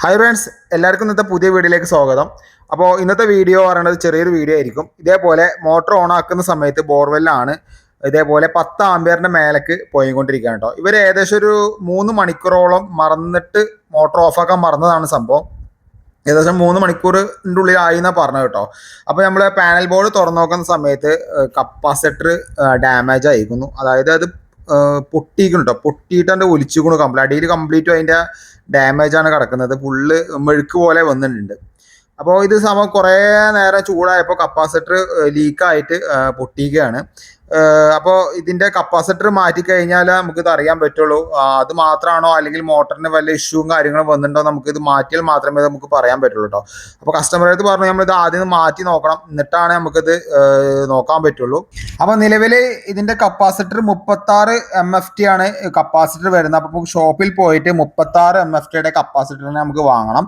Hi friends എല്ലാവർക്കും ഇന്നത്തെ പുതിയ വീഡിയോയിലേക്ക് സ്വാഗതം. അപ്പോൾ ഇന്നത്തെ വീഡിയോ പറയുന്നത് ചെറിയൊരു വീഡിയോ ആയിരിക്കും. ഇതേപോലെ മോട്ടോർ ഓൺ ആക്കുന്ന സമയത്ത് ബോർവെല്ലാണ് ഇതേപോലെ പത്ത് ആംബിയറിന്റെ മേലേക്ക് പോയിക്കൊണ്ടിരിക്കുകയാണ് കേട്ടോ. ഇവർ ഏകദേശം ഒരു മൂന്ന് മണിക്കൂറോളം മറന്നിട്ട് മോട്ടോർ ഓഫാക്കാൻ മറന്നതാണ് സംഭവം. ഏകദേശം മൂന്ന് മണിക്കൂറിന്റെ ഉള്ളിലായി എന്നാണ് പറഞ്ഞത് കേട്ടോ. അപ്പോൾ നമ്മൾ പാനൽ ബോർഡ് തുറന്നു നോക്കുന്ന സമയത്ത് കപ്പാസിറ്റർ ഡാമേജ് ആയിരിക്കുന്നു. അതായത് അത് പൊട്ടിയിരിക്കുന്നു കേട്ടോ പൊട്ടിയിട്ട് അതിന്റെ ഒലിച്ചുകൊണ്ട് കംപ്ലീറ്റ് അടിയിൽ കംപ്ലീറ്റും അതിന്റെ ഡാമേജ് ആണ് കിടക്കുന്നത്. ഫുള്ള് മെഴുക്ക് പോലെ വന്നിട്ടുണ്ട്. അപ്പോൾ ഇത് സമയം കുറേ നേരം ചൂടായപ്പോൾ കപ്പാസിറ്റർ ലീക്കായിട്ട് പൊട്ടിക്കുകയാണ് അപ്പോൾ ഇതിന്റെ കപ്പാസിറ്റർ മാറ്റി കഴിഞ്ഞാൽ നമുക്കിത് അറിയാൻ പറ്റുള്ളൂ. അത് മാത്രമാണോ അല്ലെങ്കിൽ മോട്ടറിന് വല്ല ഇഷ്യൂവും കാര്യങ്ങളും വന്നിട്ടുണ്ടോ നമുക്ക് ഇത് മാറ്റിയാൽ മാത്രമേ നമുക്ക് പറയാൻ പറ്റുള്ളൂ കേട്ടോ അപ്പോൾ കസ്റ്റമറെ അടുത്ത് പറഞ്ഞു നമ്മളിത് ആദ്യം മാറ്റി നോക്കണം. എന്നിട്ടാണ് നമുക്കിത് നോക്കാൻ പറ്റുള്ളൂ. അപ്പോൾ നിലവിൽ ഇതിന്റെ കപ്പാസിറ്റർ മുപ്പത്താറ് എം എഫ് ടി ആണ് കപ്പാസിറ്റർ വരുന്നത്. അപ്പോൾ നമുക്ക് ഷോപ്പിൽ പോയിട്ട് മുപ്പത്താറ് എം എഫ് ടിയുടെ കപ്പാസിറ്ററിനെ നമുക്ക് വാങ്ങണം.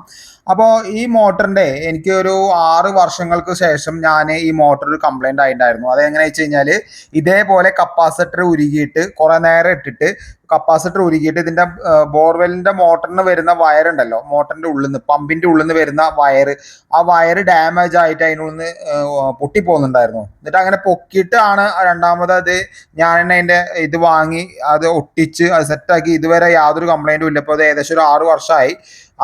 അപ്പോൾ ഈ മോട്ടറിന്റെ എനിക്ക് ഒരു ആറ് വർഷങ്ങൾക്ക് ശേഷം ഞാൻ ഈ മോട്ടറിൽ ഒരു കംപ്ലൈന്റ് ആയിട്ടുണ്ടായിരുന്നു. അതെങ്ങനെ വെച്ച് കഴിഞ്ഞാൽ ഇതേപോലെ കപ്പാസിറ്റർ ഉരുകിയിട്ട് കുറേ നേരം ഇട്ടിട്ട് കപ്പാസിറ്റർ ഉരുകിയിട്ട് ഇതിന്റെ ബോർവെല്ലിന്റെ മോട്ടറിന് വരുന്ന വയർ ഉണ്ടല്ലോ മോട്ടറിന്റെ ഉള്ളിൽ നിന്ന് പമ്പിന്റെ ഉള്ളിൽ നിന്ന് വരുന്ന വയർ ആ വയർ ഡാമേജ് ആയിട്ട് അതിനുള്ളിൽ നിന്ന് പൊട്ടിപ്പോകുന്നുണ്ടായിരുന്നു. എന്നിട്ട് അങ്ങനെ പൊക്കിയിട്ടാണ് രണ്ടാമത് അത് ഞാൻ തന്നെ അതിന്റെ ഇത് വാങ്ങി അത് ഒട്ടിച്ച് അത് സെറ്റാക്കി. ഇതുവരെ യാതൊരു കംപ്ലൈന്റും ഇല്ല. ഇപ്പോൾ അത് ഏകദേശം ഒരു ആറ് വർഷമായി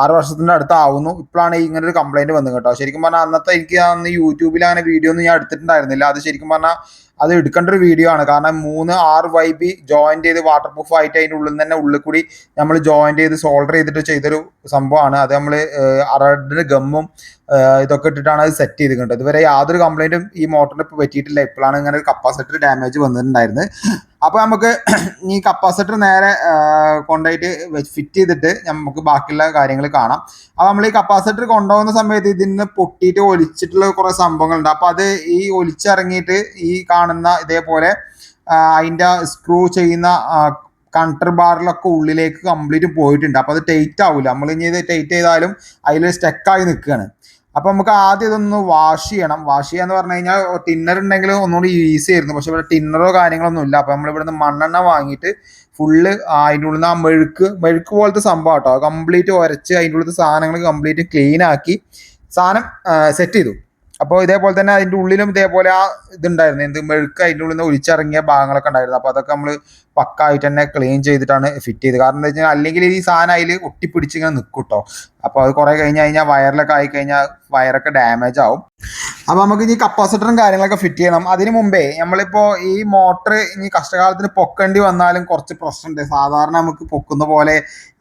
ആറ് അടുത്ത് ആവുന്നു ഇപ്പോഴാണ് ഇങ്ങനെ ഒരു കംപ്ലൈന്റ് വന്നത് കേട്ടോ. ശരിക്കും പറഞ്ഞാൽ അന്നത്തെ എനിക്ക് അന്ന് യൂട്യൂബിൽ അങ്ങനെ വീഡിയോ ഒന്നും ഞാൻ എടുത്തിട്ടുണ്ടായിരുന്നില്ല. അത് ശരിക്കും പറഞ്ഞാൽ അത് എടുക്കേണ്ട ഒരു വീഡിയോ ആണ്. കാരണം മൂന്ന് ആറ് വൈബി ജോയിന്റ് ചെയ്ത് വാട്ടർ പ്രൂഫ് ആയിട്ട് അതിന്റെ ഉള്ളിൽ തന്നെ ഉള്ളിൽ കൂടി നമ്മൾ ജോയിന്റ് ചെയ്ത് സോൾഡർ ചെയ്തിട്ട് ചെയ്തൊരു സംഭവമാണ്. അത് നമ്മൾ അറഡിന് ഗമ്മും ഇതൊക്കെ ഇട്ടിട്ടാണ് അത് സെറ്റ് ചെയ്ത് കണ്ടത് ഇതുവരെ യാതൊരു കംപ്ലൈന്റും ഈ മോട്ടറിന് ഇപ്പോൾ പറ്റിയിട്ടില്ല. ഇപ്പോഴാണ് ഇങ്ങനെ കപ്പാസിറ്റർ ഡാമേജ് വന്നിട്ടുണ്ടായിരുന്നത്. അപ്പോൾ നമുക്ക് ഈ കപ്പാസിറ്റർ നേരെ കൊണ്ടുപോയിട്ട് ഫിറ്റ് ചെയ്തിട്ട് നമുക്ക് ബാക്കിയുള്ള കാര്യങ്ങൾ കാണാം. അപ്പോൾ നമ്മൾ ഈ കപ്പാസിറ്റർ കൊണ്ടുപോകുന്ന സമയത്ത് ഇതിന് പൊട്ടിയിട്ട് ഒലിച്ചിട്ടുള്ള കുറേ സംഭവങ്ങളുണ്ട്. അപ്പോൾ അത് ഈ ഒലിച്ചിറങ്ങിയിട്ട് ഈ കാണുന്ന ഇതേപോലെ അതിന്റെ സ്ക്രൂ ചെയ്യുന്ന കണ്ടർ ബാറിലൊക്കെ ഉള്ളിലേക്ക് കംപ്ലീറ്റ് പോയിട്ടുണ്ട്. അപ്പോൾ അത് ടൈറ്റ് ആവില്ല നമ്മൾ ഇനി ഇത് ടൈറ്റ് ചെയ്താലും അതിൽ സ്റ്റക്കായി നിൽക്കുകയാണ് അപ്പോൾ നമുക്ക് ആദ്യം ഇതൊന്ന് വാഷ് ചെയ്യണം. വാഷ് ചെയ്യാന്ന് പറഞ്ഞു കഴിഞ്ഞാൽ ടിന്നർ ഉണ്ടെങ്കിൽ ഒന്നുകൂടി ഈസി ആയിരുന്നു. പക്ഷെ ഇവിടെ ടിന്നറോ കാര്യങ്ങളൊന്നും ഇല്ല. അപ്പോൾ നമ്മൾ ഇവിടുന്ന് മണ്ണെണ്ണ വാങ്ങിയിട്ട് ഫുള്ള് അതിന്റെ ഉള്ളിൽ നിന്ന് ആ മെഴുക്ക് മെഴുക്ക് പോലത്തെ സംഭവം കേട്ടോ കംപ്ലീറ്റ് ഉരച്ച് അതിന്റെ ഉള്ളിലത്തെ സാധനങ്ങൾ കംപ്ലീറ്റ് ക്ലീൻ ആക്കി സാധനം സെറ്റ് ചെയ്തു. അപ്പോൾ ഇതേപോലെ തന്നെ അതിന്റെ ഉള്ളിലും ഇതേപോലെ ആ ഇതുണ്ടായിരുന്നു. എന്ത് മെഴുക്ക് അതിന്റെ ഉള്ളിൽ നിന്ന് ഒഴിച്ചിറങ്ങിയ ഭാഗങ്ങളൊക്കെ ഉണ്ടായിരുന്നു. അപ്പോൾ അതൊക്കെ നമ്മൾ പക്കായിട്ട് തന്നെ ക്ലീൻ ചെയ്തിട്ടാണ് ഫിറ്റ് ചെയ്ത് കാരണം എന്താ വെച്ചാൽ അല്ലെങ്കിൽ ഈ സാധനം അതിൽ ഒട്ടിപ്പിടിച്ച് ഇങ്ങനെ നിൽക്കും കേട്ടോ അപ്പോൾ അത് കുറേ കഴിഞ്ഞ് കഴിഞ്ഞാൽ വയറിലൊക്കെ ആയി കഴിഞ്ഞാൽ വയറൊക്കെ ഡാമേജ് ആവും. അപ്പോൾ നമുക്ക് ഇനി കപ്പാസിറ്ററും കാര്യങ്ങളൊക്കെ ഫിറ്റ് ചെയ്യണം. അതിന് മുമ്പേ നമ്മളിപ്പോൾ ഈ മോട്ടർ ഇനി കഷ്ടകാലത്തിന് പൊക്കേണ്ടി വന്നാലും കുറച്ച് പ്രശ്നമുണ്ട് സാധാരണ നമുക്ക് പൊക്കുന്ന പോലെ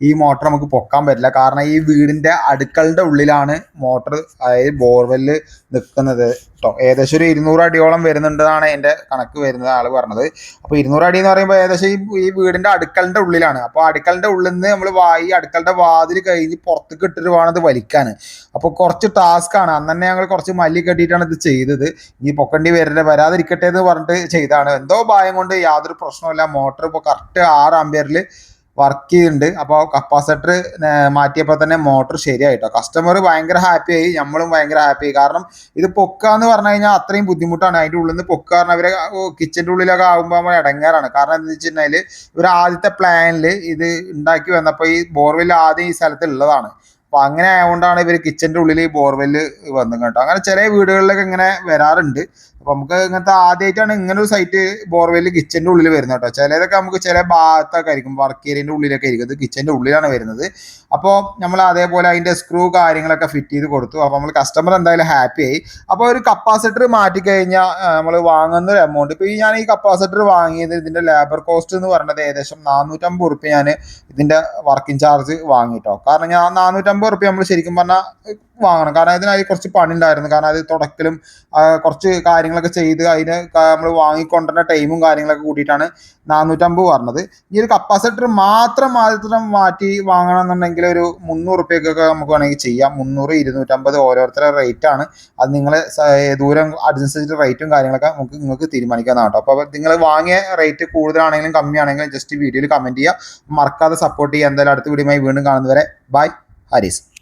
ഈ മോട്ടർ നമുക്ക് പൊക്കാൻ പറ്റില്ല. കാരണം ഈ വീടിന്റെ അടുക്കളുടെ ഉള്ളിലാണ് മോട്ടർ അതായത് ബോർവെല്ല് നിൽക്കുന്നത് കേട്ടോ. ഏകദേശം ഒരു ഇരുന്നൂറ് അടിയോളം വരുന്നുണ്ടെന്നാണ് എന്റെ കണക്ക് വരുന്നത് ആൾ പറഞ്ഞത്. അപ്പോൾ ഇരുന്നൂറ് അടി എന്ന് പറയുമ്പോൾ ഏകദേശം ഈ വീടിന്റെ അടുക്കളന്റെ ഉള്ളിലാണ്. അപ്പോൾ അടുക്കളന്റെ ഉള്ളിൽ നിന്ന് നമ്മൾ വായി അടുക്കളുടെ വാതിൽ കഴിഞ്ഞ് പുറത്തേക്ക് ഇട്ടിട്ട് വേണം ഇത് വലിക്കാൻ അപ്പോൾ കുറച്ച് ടാസ്ക് ആണ്. അന്ന് തന്നെ ഞങ്ങൾ കുറച്ച് മല്ലി കെട്ടിയിട്ടാണ് ഇത് ചെയ്തത്. ഈ പൊക്കണ്ടി വരട്ടെ വരാതിരിക്കട്ടെ എന്ന് പറഞ്ഞിട്ട് ചെയ്താണ് എന്തോ ഭയം കൊണ്ട് യാതൊരു പ്രശ്നമില്ല മോട്ടർ ഇപ്പോൾ കറക്റ്റ് ആറ് ആംബിയറിൽ വർക്ക് ചെയ്യുന്നുണ്ട് അപ്പോൾ കപ്പാസിറ്റർ മാറ്റിയപ്പോൾ തന്നെ മോട്ടർ ശരിയായിട്ടോ. കസ്റ്റമർ ഭയങ്കര ഹാപ്പി ആയി. നമ്മളും ഭയങ്കര ഹാപ്പി ആയി. കാരണം ഇത് പൊക്കാന്ന് പറഞ്ഞു കഴിഞ്ഞാൽ അത്രയും ബുദ്ധിമുട്ടാണ്. അതിന്റെ ഉള്ളിൽ നിന്ന് പൊക്കുക പറഞ്ഞാൽ അവരെ കിച്ചന്റെ ഉള്ളിലൊക്കെ ആകുമ്പോൾ നമ്മൾ ഇടങ്ങാറാണ് കാരണം എന്താ വെച്ചിട്ടുണ്ടെങ്കിൽ ഇവർ ആദ്യത്തെ പ്ലാനിൽ ഇത് ഉണ്ടാക്കി വന്നപ്പോൾ ഈ ബോർവെൽ ആദ്യം ഈ സ്ഥലത്ത് ഉള്ളതാണ് അപ്പോൾ അങ്ങനെ ആയതുകൊണ്ടാണ് ഇവർ കിച്ചന്റെ ഉള്ളിൽ ഈ ബോർവെൽ വന്നു കേട്ടോ അങ്ങനെ ചില വീടുകളിലൊക്കെ ഇങ്ങനെ വരാറുണ്ട്. അപ്പൊ നമുക്ക് ഇങ്ങനത്തെ ആദ്യമായിട്ടാണ് ഇങ്ങനെ ഒരു സൈറ്റ് ബോർവെൽ കിച്ചന്റെ ഉള്ളിൽ വരുന്നത് കേട്ടോ. ചിലതൊക്കെ നമുക്ക് ചില ഭാഗത്തൊക്കെ ആയിരിക്കും വർക്ക് ഏരിയന്റെ ഉള്ളിലൊക്കെ ആയിരിക്കും. ഇത് കിച്ചന്റെ ഉള്ളിലാണ് വരുന്നത്. അപ്പോൾ നമ്മൾ അതേപോലെ അതിന്റെ സ്ക്രൂ കാര്യങ്ങളൊക്കെ ഫിറ്റ് ചെയ്ത് കൊടുത്തു. അപ്പോൾ നമ്മൾ കസ്റ്റമർ എന്തായാലും ഹാപ്പി ആയി. അപ്പോൾ ഒരു കപ്പാസിറ്റർ മാറ്റി കഴിഞ്ഞാൽ നമ്മൾ വാങ്ങുന്ന ഒരു എമൗണ്ട് ഇപ്പോൾ ഞാൻ ഈ കപ്പാസിറ്റർ വാങ്ങിയത് ഇതിന്റെ ലേബർ കോസ്റ്റ് എന്ന് പറയുന്നത് ഏകദേശം നാനൂറ്റമ്പത് റുപ്യ ഞാൻ ഇതിന്റെ വർക്കിംഗ് ചാർജ് വാങ്ങിയിട്ടോ കാരണം ഞാൻ നാനൂറ്റമ്പത് റുപ്യ നമ്മൾ ശരിക്കും പറഞ്ഞാൽ വാങ്ങണം. കാരണം ഇതിനായി കുറച്ച് പണി ഉണ്ടായിരുന്നു കാരണം അത് തുടക്കലും കുറച്ച് കാര്യങ്ങളൊക്കെ ചെയ്ത് അതിന് നമ്മൾ വാങ്ങിക്കൊണ്ടുവരുന്ന ടൈമും കാര്യങ്ങളൊക്കെ കൂട്ടിയിട്ടാണ് നാനൂറ്റമ്പത് പറഞ്ഞത്. ഈ ഒരു കപ്പാസിറ്റർ മാത്രം ആദ്യത്തെ മാറ്റി വാങ്ങണം എന്നുണ്ടെങ്കിൽ ഒരു മുന്നൂറ് റുപ്യക്കൊക്കെ നമുക്ക് വേണമെങ്കിൽ ചെയ്യാം. മുന്നൂറ് ഇരുന്നൂറ്റമ്പത് ഓരോരുത്തരുടെ റേറ്റ് ആണ്. അത് നിങ്ങൾ ദൂരം അനുസരിച്ചിട്ട് റേറ്റും കാര്യങ്ങളൊക്കെ നമുക്ക് നിങ്ങൾക്ക് തീരുമാനിക്കാവുന്നതാണ് കേട്ടോ. അപ്പോൾ നിങ്ങൾ വാങ്ങിയ റേറ്റ് കൂടുതലാണെങ്കിലും കമ്മിയാണെങ്കിലും ജസ്റ്റ് വീഡിയോയിൽ കമന്റ് ചെയ്യുക. മറക്കാതെ സപ്പോർട്ട് ചെയ്യുക. എന്തായാലും അടുത്ത വീഡിയോയുമായി വീണ്ടും കാണുന്നവരെ ബൈ ഹരീസ്